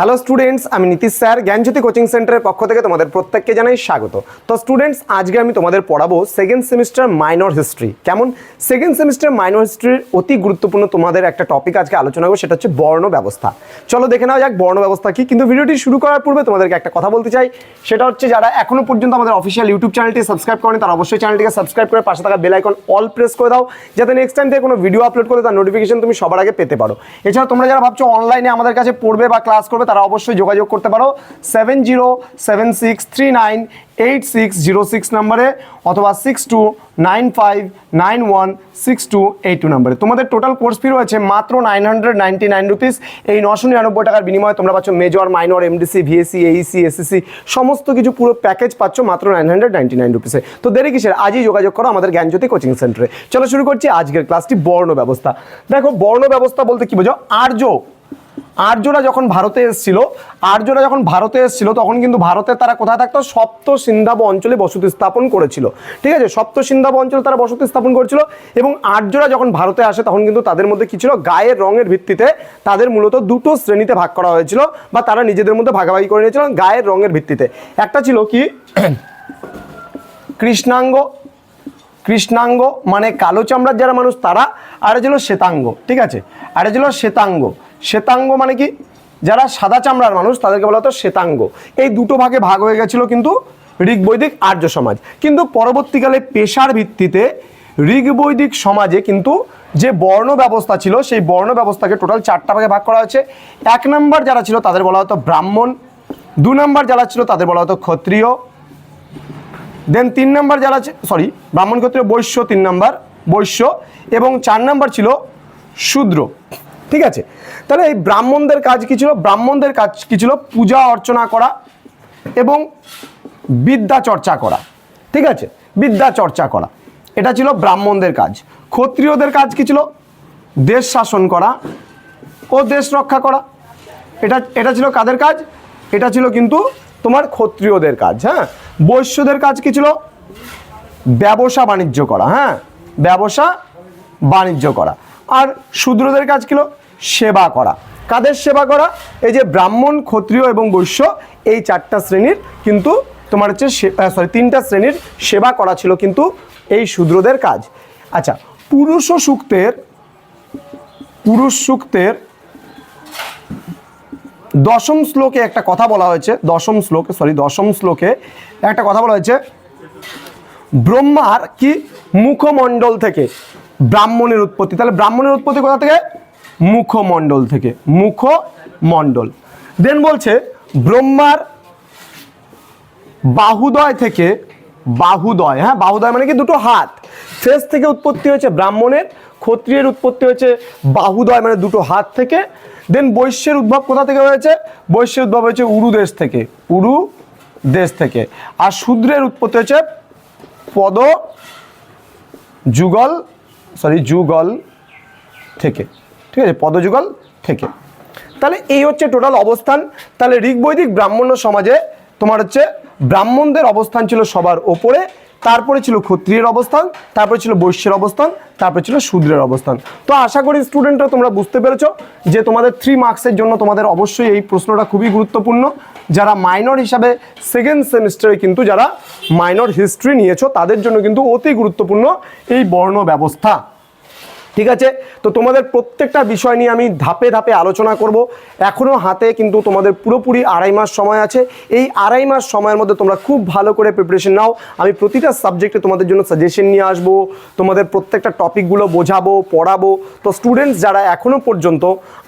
Hello students আমি Nitish sir, জ্ঞানজ্যোতি coaching সেন্টারের পক্ষ থেকে তোমাদের প্রত্যেককে জানাই স্বাগত। তো স্টুডেন্টস আজকে আমি তোমাদের পড়াবো সেকেন্ড সেমিস্টার মাইনর হিস্ট্রি কেমন? সেকেন্ড সেমিস্টার মাইনর হিস্ট্রির অতি গুরুত্বপূর্ণ তোমাদের একটা টপিক আজকে আলোচনা করব, সেটা হচ্ছে বর্ণ ব্যবস্থা। চলো দেখে নাও যাক বর্ণ ব্যবস্থা কি, কিন্তু ভিডিওটি শুরু করার পূর্বে তোমাদেরকে একটা কথা বলতে চাই। সেটা হচ্ছে যারা এখনও পর্যন্ত আমাদের অফিসিয়াল ইউটিউব চ্যানেলটি সাবস্ক্রাইব করেনি, তারা অবশ্যই চ্যানেলটিকে সাবস্ক্রাইব করে পাশে থাকা বেল আইকন অল প্রেস করে দাও, যাতে নেক্সট টাইম থেকে কোনো ভিডিও আপলোড করে তার নোটিফিকেশন তুমি সবার আগে পেতে পারো। এছাড়া তোমরা যারা ভাবছ অনলাইনে আমাদের কাছে পড়বে বা ক্লাস করবে তারা অবশ্যই যোগাযোগ করতে পারো seven zero seven six three nine eight six zero six নাম্বারে অথবা six two nine five nine one six two eight two নাম্বারে। তোমাদের টোটাল কোর্স ফি রয়েছে মাত্র nine hundred ninety nine rupees এই নশো নিরানব্বই টাকার বিনিময়ে তোমরা পাচ্ছ major minor MDC VSC AEC SSC সমস্ত কিছু পুরো প্যাকেজ পাচ্ছ মাত্র নাইন হান্ড্রেড নাইনটি নাইন রুপিসে তো দেরি কিসের? আজই যোগাযোগ করো আমাদের জ্ঞানজ্যোতি কোচিং সেন্টারে চলো শুরু করছি আজকের ক্লাসটি বর্ণ ব্যবস্থা। দেখো বর্ণ ব্যবস্থা বলতে কি বোঝো? আর্য আর্যরা যখন ভারতে এসেছিল, আর্যরা যখন ভারতে এসেছিল, তখন কিন্তু ভারতে তারা কোথায় থাকতো? সপ্ত সিন্ধাব অঞ্চলে বসতি স্থাপন করেছিল। ঠিক আছে? সপ্ত সিন্ধাব অঞ্চলে তারা বসতি স্থাপন করেছিল এবং আর্যরা যখন ভারতে আসে, তখন কিন্তু তাদের মধ্যে কি ছিল? গায়ের রঙের ভিত্তিতে তাদের মূলত দুটো শ্রেণীতে ভাগ করা হয়েছিল বা তারা নিজেদের মধ্যে ভাগাভাগি করে নিয়েছিল গায়ের রঙের ভিত্তিতে। একটা ছিল কি? কৃষ্ণাঙ্গ। কৃষ্ণাঙ্গ মানে কালো চামড়ার যারা মানুষ, তারা, আর ছিল শ্বেতাঙ্গ। ঠিক আছে? আর ছিল শ্বেতাঙ্গ। শ্বেতাঙ্গ মানে কি? যারা সাদা চামড়ার মানুষ, তাদেরকে বলা হতো শ্বেতাঙ্গ। এই দুটো ভাগে ভাগ হয়ে গেছিল কিন্তু ঋগ্বৈদিক আর্য সমাজ। কিন্তু পরবর্তীকালে পেশার ভিত্তিতে ঋগ্বৈদিক সমাজে কিন্তু যে বর্ণ ব্যবস্থা ছিল, সেই বর্ণ ব্যবস্থাকে টোটাল চারটা ভাগে ভাগ করা হয়েছে। এক নম্বর যারা ছিল, তাদের বলা হতো ব্রাহ্মণ। দু নম্বর যারা ছিল, তাদের বলা হতো ক্ষত্রিয়। দেন তিন নাম্বার যারা সরি ব্রাহ্মণ, ক্ষত্রিয়, বৈশ্য, তিন নাম্বার বৈশ্য। এবং চার নাম্বার ছিল শূদ্র। ঠিক আছে? তাহলে এই ব্রাহ্মণদের কাজ কি ছিল? ব্রাহ্মণদের কাজ কি ছিল? পূজা অর্চনা করা এবং বিদ্যা চর্চা করা। ঠিক আছে? বিদ্যা চর্চা করা। এটা ছিল ব্রাহ্মণদের কাজ। ক্ষত্রিয়দের কাজ কি ছিল? দেশ শাসন করা ও দেশ রক্ষা করা। এটা এটা ছিল কাদের কাজ? এটা ছিল কিন্তু তোমার ক্ষত্রিয়দের কাজ হ্যাঁ? বৈশ্যদের কাজ কি ছিল? ব্যবসা বাণিজ্য করা হ্যাঁ? ব্যবসা বাণিজ্য করা। আর শূদ্রদের কাজ ছিল? সেবা করা। কাদের সেবা করা? এই যে ব্রাহ্মণ, ক্ষত্রিয় এবং বৈশ্য, এই চারটা শ্রেণির কিন্তু তোমার হচ্ছে সরি তিনটা শ্রেণির সেবা করা ছিল কিন্তু এই শূদ্রদের কাজ। আচ্ছা পুরুষ সূক্তের পুরুষ সূক্তের দশম শ্লোকে একটা কথা বলা হয়েছে, দশম শ্লোকে সরি দশম শ্লোকে একটা কথা বলা হয়েছে, ব্রহ্মার কি মুখমণ্ডল থেকে ব্রাহ্মণের উৎপত্তি? তাহলে ব্রাহ্মণের উৎপত্তি কোথা থেকে? মুখমণ্ডল থেকে, মুখমণ্ডল। দেন বলছে, ব্রহ্মার বাহুদয় থেকে বাহুদয় হ্যাঁ বাহুদয় মানে কি? দুটো হাত। ফেস থেকে উৎপত্তি হয়েছে ব্রাহ্মণের, ক্ষত্রিয়ের উৎপত্তি হয়েছে বাহুদয় মানে দুটো হাত থেকে। দেন বৈশ্যের উদ্ভব কোথা থেকে হয়েছে? বৈশ্যের উদ্ভব হয়েছে উরু দেশ থেকে, উরু দেশ থেকে। আর শূদ্রের উৎপত্তি হয়েছে পদ যুগল সরি যুগল থেকে। ঠিক আছে, পদযুগল থেকে। তাহলে এই হচ্ছে টোটাল অবস্থান। তাহলে ঋগ্বৈদিক ব্রাহ্মণ্য সমাজে তোমার হচ্ছে ব্রাহ্মণদের অবস্থান ছিল সবার ওপরে, তারপরে ছিল ক্ষত্রিয়ের অবস্থান, তারপরে ছিল বৈশ্যের অবস্থান, তারপরে ছিল শূদ্রের অবস্থান। তো আশা করি স্টুডেন্টরা তোমরা বুঝতে পেরেছ যে তোমাদের থ্রি মার্কসের জন্য তোমাদের অবশ্যই এই প্রশ্নটা খুবই গুরুত্বপূর্ণ। যারা মাইনর হিসাবে সেকেন্ড সেমিস্টারে কিন্তু যারা মাইনর হিস্ট্রি নিয়েছো, তাদের জন্য কিন্তু অতি গুরুত্বপূর্ণ এই বর্ণ ব্যবস্থা। ঠিক আছে? তো তোমাদের প্রত্যেকটা বিষয় নিয়ে আমি ধাপে ধাপে আলোচনা করব। এখনও হাতে কিন্তু তোমাদের পুরোপুরি আড়াই মাস সময় আছে। এই আড়াই মাস সময়ের মধ্যে তোমরা খুব ভালো করে প্রিপারেশন নাও। আমি প্রতিটা সাবজেক্টে তোমাদের জন্য সাজেশন নিয়ে আসব, তোমাদের প্রত্যেকটা টপিকগুলো বোঝাবো, পড়াবো। তো স্টুডেন্টস যারা এখনও পর্যন্ত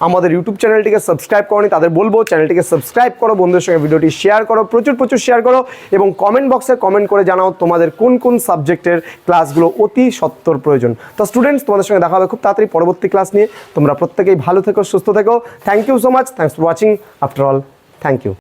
আমাদের ইউটিউব চ্যানেলটিকে সাবস্ক্রাইব করনি, তাদের বলব চ্যানেলটিকে সাবস্ক্রাইব করো, বন্ধুদের সঙ্গে ভিডিওটি শেয়ার করো, প্রচুর প্রচুর শেয়ার করো এবং কমেন্ট বক্সে কমেন্ট করে জানাও তোমাদের কোন কোন সাবজেক্টের ক্লাসগুলো অতি সত্তর প্রয়োজন। তো স্টুডেন্টস তোমাদের সঙ্গে দেখা হবে খুব তাড়াতাড়ি পরবর্তী ক্লাস নিয়ে। তোমরা প্রত্যেকেই ভালো থেকো, সুস্থ থেকো। Thank you so much thanks for watching after all thank you